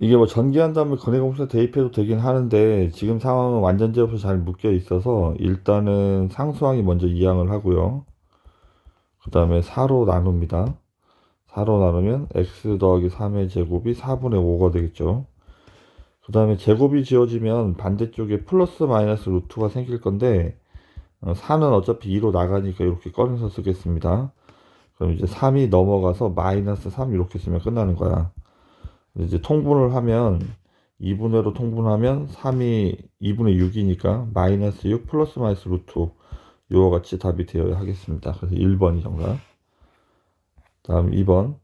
이게 뭐 전개한 다음에 거래공사 대입해도 되긴 하는데 지금 상황은 완전제 없이 잘 묶여 있어서 일단은 상수항이 먼저 이항을 하고요. 그 다음에 4로 나눕니다. 4로 나누면 x 더하기 3의 제곱이 4분의 5가 되겠죠. 그 다음에 제곱이 지어지면 반대쪽에 플러스 마이너스 루트가 생길 건데 어, 4는 어차피 2로 나가니까 이렇게 꺼내서 쓰겠습니다. 그럼 이제 3이 넘어가서 마이너스 3 이렇게 쓰면 끝나는 거야. 이제 통분을 하면 2분의로 통분하면 3이 2분의 6이니까 마이너스 6 플러스 마이너스 루트 요와 같이 답이 되어야 하겠습니다. 그래서 1번이 정답. 다음 2번.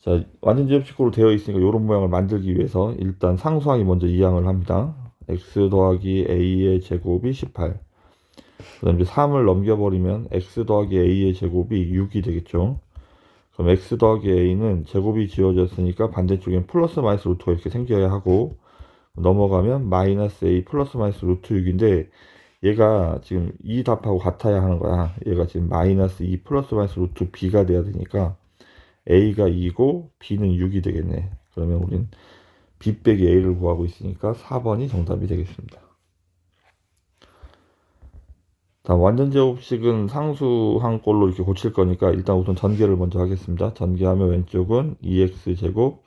자, 완전 제곱식으로 되어 있으니까 이런 모양을 만들기 위해서 일단 상수항이 먼저 이항을 합니다. x 더하기 a의 제곱이 18. 그 다음 이제 3을 넘겨버리면 x 더하기 a의 제곱이 6이 되겠죠. 그럼 x 더하기 a는 제곱이 지어졌으니까 반대쪽엔 플러스 마이너스 루트가 이렇게 생겨야 하고 넘어가면 마이너스 a 플러스 마이너스 루트 6인데 얘가 지금 이 답하고 같아야 하는 거야. 얘가 지금 마이너스 2 플러스 마이너스 루트 b가 돼야 되니까 a가 2고 b는 6이 되겠네. 그러면 우린 b 빼기 a를 구하고 있으니까 4번이 정답이 되겠습니다. 다음 완전 제곱식은 상수항 꼴로 이렇게 고칠 거니까 일단 우선 전개를 먼저 하겠습니다. 전개하면 왼쪽은 2x 제곱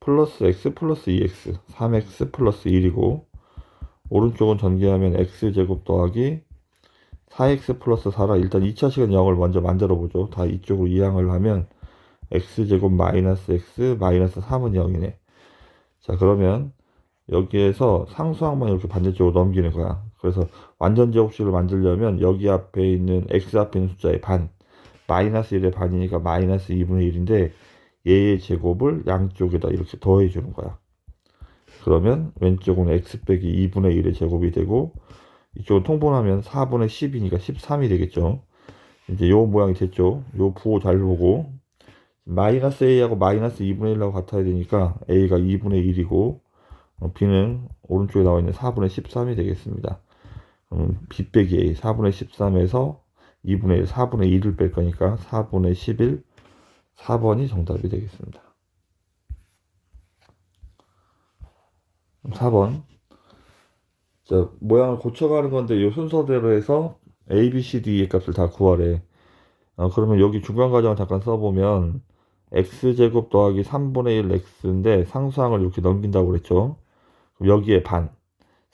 플러스 x 플러스 2x 3x 플러스 1이고 오른쪽은 전개하면 x 제곱 더하기 4x 플러스 4라 일단 2차식은 0을 먼저 만들어 보죠. 다 이쪽으로 이항을 하면 x 제곱 마이너스 x 마이너스 3은 0이네. 자 그러면 여기에서 상수항만 이렇게 반대쪽으로 넘기는 거야. 그래서 완전 제곱식을 만들려면 여기 앞에 있는 x 앞에 있는 숫자의 반 마이너스 1의 반이니까 마이너스 2분의 1인데 얘의 제곱을 양쪽에다 이렇게 더해 주는 거야. 그러면 왼쪽은 x 빼기 2분의 1의 제곱이 되고 이쪽은 통분하면 4분의 10이니까 13이 되겠죠. 이제 요 모양이 됐죠. 요 부호 잘 보고 마이너스 a하고 마이너스 2분의 1하고 같아야 되니까 a가 2분의 1이고 어, b는 오른쪽에 나와 있는 4분의 13이 되겠습니다. 음, b 빼기 a 4분의 13에서 2분의 1, 4분의 1을 뺄 거니까 4분의 11, 4번이 정답이 되겠습니다. 4번. 자, 모양을 고쳐가는 건데 이 순서대로 해서 a, b, c, d의 값을 다 구하래. 어, 그러면 여기 중간 과정을 잠깐 써보면 x제곱 더하기 3분의 1 x인데 상수항을 이렇게 넘긴다고 그랬죠. 그럼 여기에 반.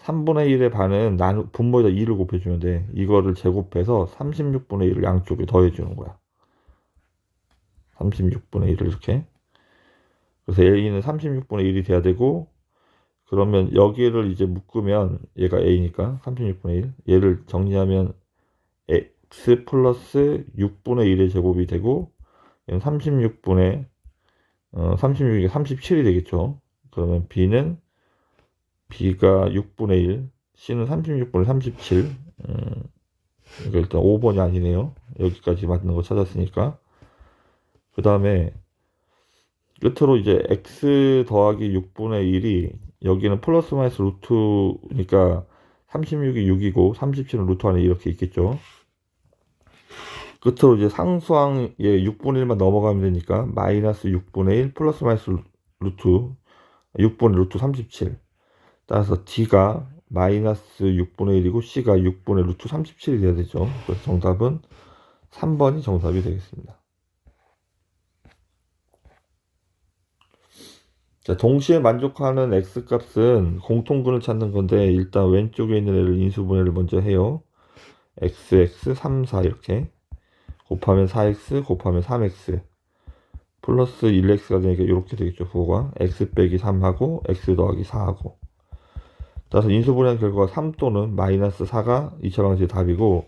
3분의 1의 반은 나누, 분모에다 2를 곱해주면 돼. 이거를 제곱해서 36분의 1을 양쪽에 더해주는 거야. 36분의 1을 이렇게. 그래서 a는 36분의 1이 돼야 되고, 그러면 여기를 이제 묶으면 얘가 a니까 36분의 1. 얘를 정리하면 x 플러스 6분의 1의 제곱이 되고, 얘는 36분의, 어, 36이 37이 되겠죠. 그러면 b는 b가 6분의 1, c는 36분의 37. 음, 이거 일단 5번이 아니네요. 여기까지 맞는 거 찾았으니까. 그 다음에 끝으로 이제 x 더하기 6분의 1이 여기는 플러스 마이너스 루트니까 36이 6이고 37은 루트 안에 이렇게 있겠죠. 끝으로 이제 상수항에 6분의 1만 넘어가면 되니까 마이너스 6분의 1 플러스 마이너스 루트 6분의 루트 37 따라서 D가 마이너스 6분의 1이고 C가 6분의 루트 37이 돼야 되죠. 그래서 정답은 3번이 정답이 되겠습니다. 자, 동시에 만족하는 x값은 공통근을 찾는 건데 일단 왼쪽에 있는 애를 인수분해를 먼저 해요. xx 3, 4 이렇게 곱하면 4x 곱하면 3x 플러스 1x가 되니까 이렇게 되겠죠. 부호가 x 빼기 3하고 x 더하기 4하고 따라서 인수분해한 결과가 3 또는 마이너스 4가 2차 방식의 답이고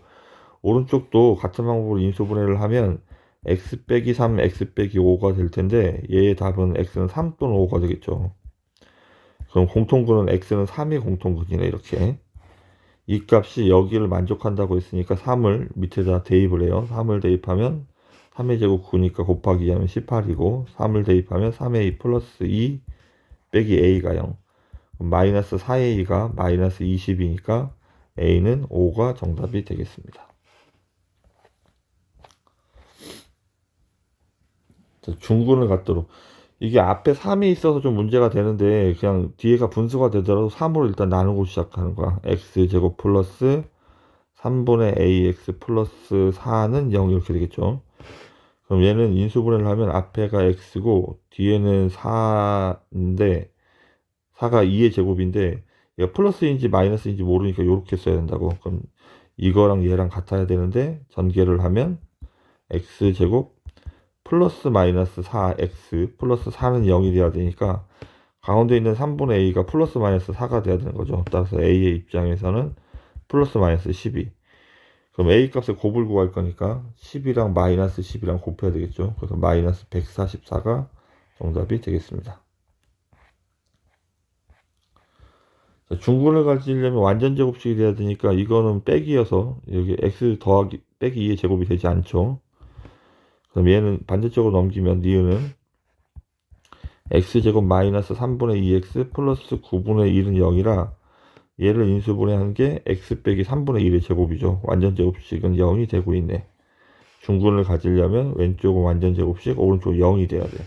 오른쪽도 같은 방법으로 인수분해를 하면 x 빼기 3, x 빼기 5가 될 텐데 얘의 답은 x는 3 또는 5가 되겠죠. 그럼 공통근은 x는 3이 공통근이네 이렇게. 이 값이 여기를 만족한다고 했으니까 3을 밑에다 대입을 해요. 3을 대입하면 3의 제곱 9니까 곱하기 하면 18이고 3을 대입하면 3a 플러스 2 빼기 a가 0. 마이너스 4a가 마이너스 20이니까 a는 5가 정답이 되겠습니다. 자, 중근을 갖도록 이게 앞에 3이 있어서 좀 문제가 되는데 그냥 뒤에가 분수가 되더라도 3으로 일단 나누고 시작하는 거야. x제곱 플러스 3분의 ax 플러스 4는 0 이렇게 되겠죠. 그럼 얘는 인수분해를 하면 앞에가 x고 뒤에는 4인데 4가 2의 제곱인데 얘가 플러스인지 마이너스인지 모르니까 이렇게 써야 된다고. 그럼 이거랑 얘랑 같아야 되는데 전개를 하면 x제곱 플러스 마이너스 4x 플러스 4는 0이 돼야 되니까 가운데 있는 3분의 a가 플러스 마이너스 4가 돼야 되는 거죠. 따라서 a의 입장에서는 플러스 마이너스 12. 그럼 a 값을 곱을 구할 거니까 10이랑 마이너스 10이랑 곱해야 되겠죠. 그래서 마이너스 144가 정답이 되겠습니다. 자, 중근을 가지려면 완전 제곱식이 돼야 되니까 이거는 빼기여서 여기 x 더하기 빼기 2의 제곱이 되지 않죠. 그럼 얘는 반대쪽으로 넘기면 니은은 x제곱 마이너스 3분의 2x 플러스 9분의 1은 0이라 얘를 인수분해한 게 x 빼기 3분의 1의 제곱이죠. 완전 제곱식은 0이 되고 있네. 중근을 가지려면 왼쪽은 완전 제곱식, 오른쪽은 0이 돼야 돼.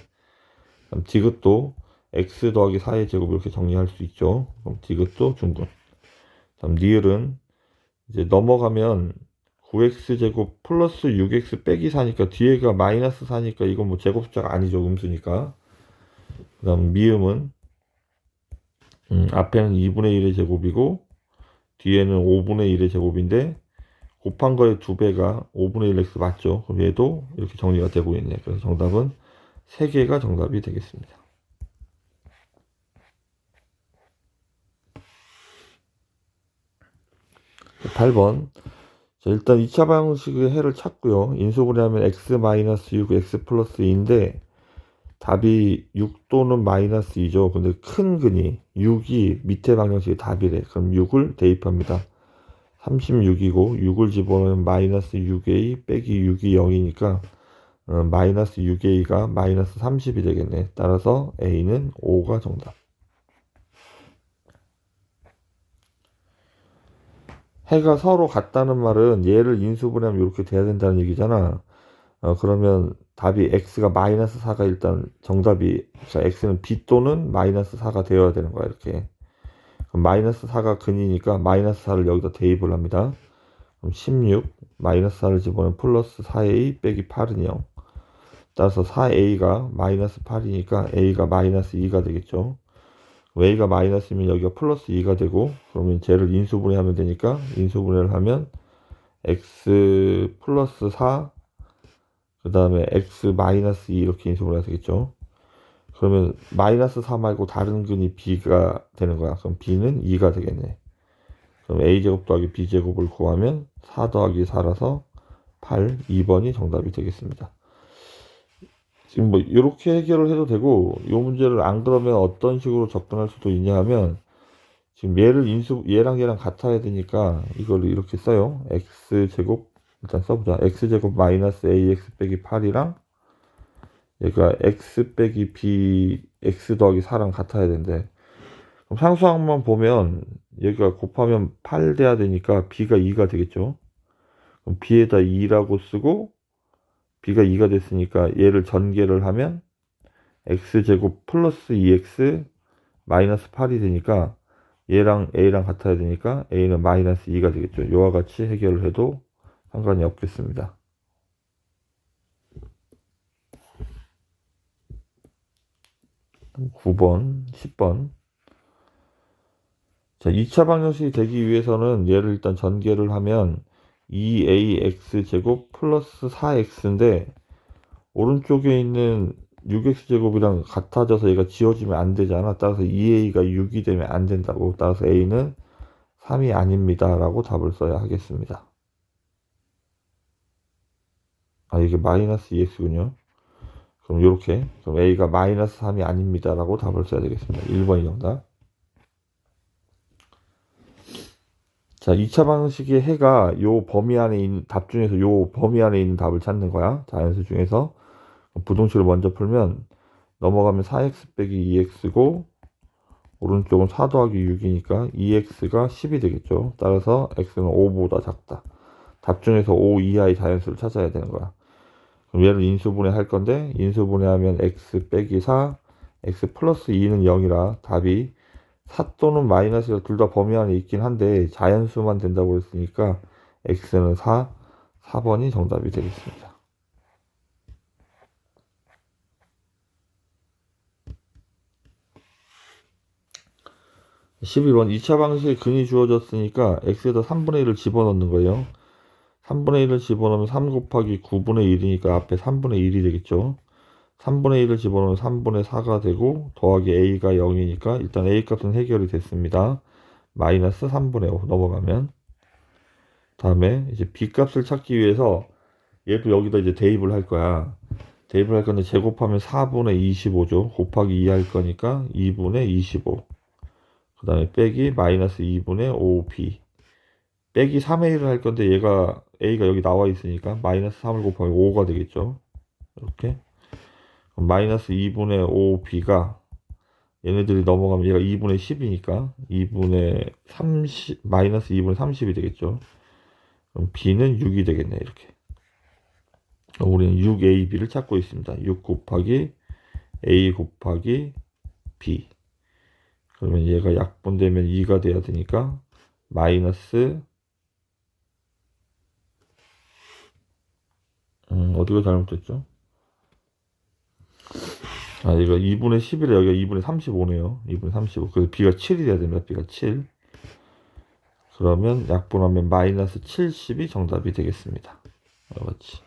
디귿도 x 더하기 4의 제곱 이렇게 정리할 수 있죠. 그럼 디귿도 중근. 다음 니을은 이제 넘어가면 9x제곱 플러스 6x 빼기 4니까 뒤에가 마이너스 4니까 이건 뭐 제곱 숫자가 아니죠. 음수니까. 그 다음 미음은 음, 앞에는 2분의 1의 제곱이고 뒤에는 5분의 1의 제곱인데 곱한 거의 두 배가 5분의 1x 맞죠? 그럼 얘도 이렇게 정리가 되고 있네. 그래서 정답은 3개가 정답이 되겠습니다. 8번 자, 일단 2차 방식의 해를 찾고요. 인수분해 하면 x-6, x 플러스 2인데 답이 6 또는 마이너스 2죠. 근데 큰 근이 6이 밑에 방정식의 답이래. 그럼 6을 대입합니다. 36이고 6을 집어넣으면 마이너스 6a 빼기 6이 0이니까 어, 마이너스 6a가 마이너스 30이 되겠네. 따라서 a는 5가 정답. 해가 서로 같다는 말은 얘를 인수분해하면 이렇게 돼야 된다는 얘기잖아. 어, 그러면 답이 x가 마이너스 4가 일단 정답이, 자, x는 b 또는 마이너스 4가 되어야 되는 거야, 이렇게. 그럼 마이너스 4가 근이니까 마이너스 4를 여기다 대입을 합니다. 그럼 16, 마이너스 4를 집어넣으면 플러스 4a 빼기 8은 0. 따라서 4a가 마이너스 8이니까 a가 마이너스 2가 되겠죠. A가 마이너스면 여기가 플러스 2가 되고 그러면 쟤를 인수분해하면 되니까 인수분해를 하면 x 플러스 4 그 다음에 x 마이너스 2 이렇게 인수분해가 되겠죠. 그러면 마이너스 4 말고 다른 근이 b가 되는 거야. 그럼 b는 2가 되겠네. 그럼 a제곱 더하기 b제곱을 구하면 4 더하기 4라서 8, 2번이 정답이 되겠습니다. 지금 뭐 이렇게 해결을 해도 되고 이 문제를 안 그러면 어떤 식으로 접근할 수도 있냐 하면 지금 얘를 인수 얘랑 얘랑 같아야 되니까 이걸 이렇게 써요. X 제곱 일단 써보자. X 제곱 마이너스 ax 빼기 8이랑 얘가 x 빼기 b x 더하기 4랑 같아야 된대. 그럼 상수항만 보면 여기가 곱하면 8 돼야 되니까 b가 2가 되겠죠. 그럼 b에다 2라고 쓰고 b가 2가 됐으니까 얘를 전개를 하면 x제곱 플러스 2x 마이너스 8이 되니까 얘랑 a랑 같아야 되니까 a는 마이너스 2가 되겠죠. 이와 같이 해결을 해도 상관이 없겠습니다. (9번) (10번) 자, 2차 방정식이 되기 위해서는 얘를 일단 전개를 하면 2ax 제곱 플러스 4x인데 오른쪽에 있는 6x 제곱이랑 같아져서 얘가 지워지면 안 되잖아. 따라서 2a가 6이 되면 안 된다고. 따라서 a는 3이 아닙니다. 라고 답을 써야 하겠습니다. 아, 이게 마이너스 2x군요. 그럼 이렇게. 그럼 a가 마이너스 3이 아닙니다. 라고 답을 써야 되겠습니다. 1번이 정답. 자, 2차 방식의 해가 요 범위 안에 있는 답 중에서 요 범위 안에 있는 답을 찾는 거야. 자연수 중에서. 부동식을 먼저 풀면 넘어가면 4x 빼기 2x고 오른쪽은 4 더하기 6이니까 2x가 10이 되겠죠. 따라서 x는 5보다 작다. 답 중에서 5 이하의 자연수를 찾아야 되는 거야. 그럼 얘를 인수분해 할 건데 인수분해하면 x 빼기 4, x 플러스 2는 0이라 답이 4 또는 마이너스가 둘 다 범위 안에 있긴 한데 자연수만 된다고 했으니까 x는 4, 4번이 정답이 되겠습니다. 11번 2차 방식에 근이 주어졌으니까 x에다 3분의 1을 집어넣는 거예요. 3분의 1을 집어넣으면 3 곱하기 9분의 1이니까 앞에 3분의 1이 되겠죠. 3분의 1을 집어넣으면 3분의 4가 되고 더하기 a가 0이니까 일단 a 값은 해결이 됐습니다. 마이너스 3분의 5 넘어가면 다음에 이제 b 값을 찾기 위해서 얘도 여기다 이제 대입을 할 거야. 대입을 할 건데 제곱하면 4분의 25죠. 곱하기 2 할 거니까 2분의 25. 그 다음에 빼기 마이너스 2분의 5b. 빼기 3의 1을 할 건데 얘가 a가 여기 나와 있으니까 마이너스 3을 곱하면 5가 되겠죠. 이렇게. 마이너스 2분의 5b가 얘네들이 넘어가면 얘가 2분의 10이니까 2분의 30 마이너스 2분의 30이 되겠죠. 그럼 b는 6이 되겠네 이렇게. 우리는 6ab를 찾고 있습니다. 6 곱하기 a 곱하기 b. 그러면 얘가 약분되면 2가 돼야 되니까 마이너스 음, 어디가 잘못됐죠? 아, 이거 2분의 10이라 여기가 2분의 35네요. 2분의 35. 그래서 b가 7이 돼야 됩니다. b가 7. 그러면 약분하면 마이너스 70이 정답이 되겠습니다. 그렇지.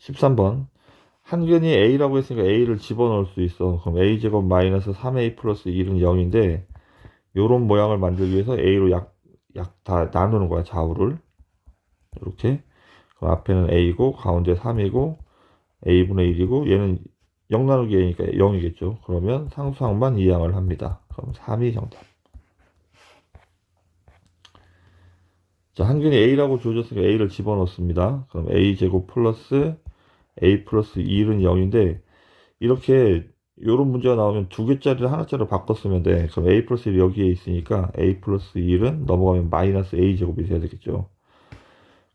13번. 한근이 a라고 했으니까 a를 집어넣을 수 있어. 그럼 a제곱 마이너스 3a 플러스 1은 0인데 요런 모양을 만들기 위해서 a로 약, 약 다 나누는 거야, 좌우를. 이렇게. 그럼 앞에는 a고 가운데 3이고 a분의 1이고 얘는 0 나누기 a니까 0이겠죠. 그러면 상수항만 이항을 합니다. 그럼 3이 정답. 자, 한균이 a라고 주어졌으니까 a를 집어넣습니다. 그럼 a제곱 플러스 a 플러스 1은 0인데 이렇게 요런 문제가 나오면 두 개짜리를 하나짜리로 바꿨으면 돼. 그럼 a 플러스 1이 여기에 있으니까 a 플러스 1은 넘어가면 마이너스 a 제곱이 돼야 되겠죠.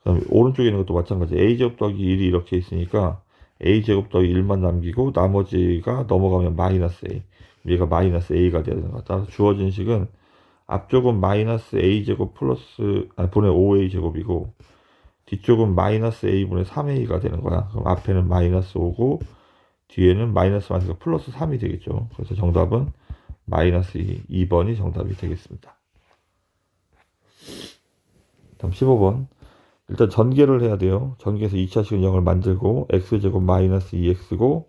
그다음 오른쪽에 있는 것도 마찬가지. a 제곱 더하기 1이 이렇게 있으니까 a 제곱 더하기 1만 남기고 나머지가 넘어가면 마이너스 a. 얘가 마이너스 a가 돼야 되는 것 같다. 주어진 식은 앞쪽은 마이너스 a 제곱 플러스 아 분의 5a 제곱이고 뒤쪽은 마이너스 a분의 3a가 되는 거야. 그럼 앞에는 마이너스 5고 뒤에는 마이너스 마이너스 플러스 3이 되겠죠. 그래서 정답은 마이너스 2, 2번이 정답이 되겠습니다. 다음 15번. 일단 전개를 해야 돼요. 전개해서 2차식은 0을 만들고 x제곱 마이너스 2x고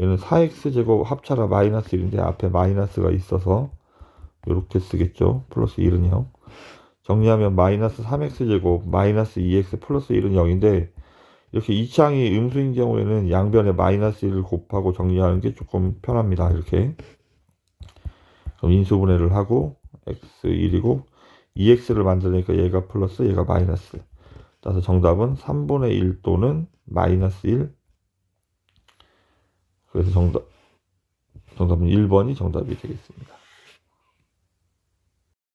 얘는 4x제곱 합차라 마이너스 1인데 앞에 마이너스가 있어서 이렇게 쓰겠죠. 플러스 1은 0. 정리하면 마이너스 3x제곱 마이너스 2x 플러스 1은 0인데 이렇게 이차항이 음수인 경우에는 양변에 마이너스 1을 곱하고 정리하는 게 조금 편합니다. 이렇게 그럼 인수분해를 하고 x1이고 2x를 만들니까 얘가 플러스 얘가 마이너스 따라서 정답은 3분의 1 또는 마이너스 1 그래서 정답 정답은 1번이 정답이 되겠습니다.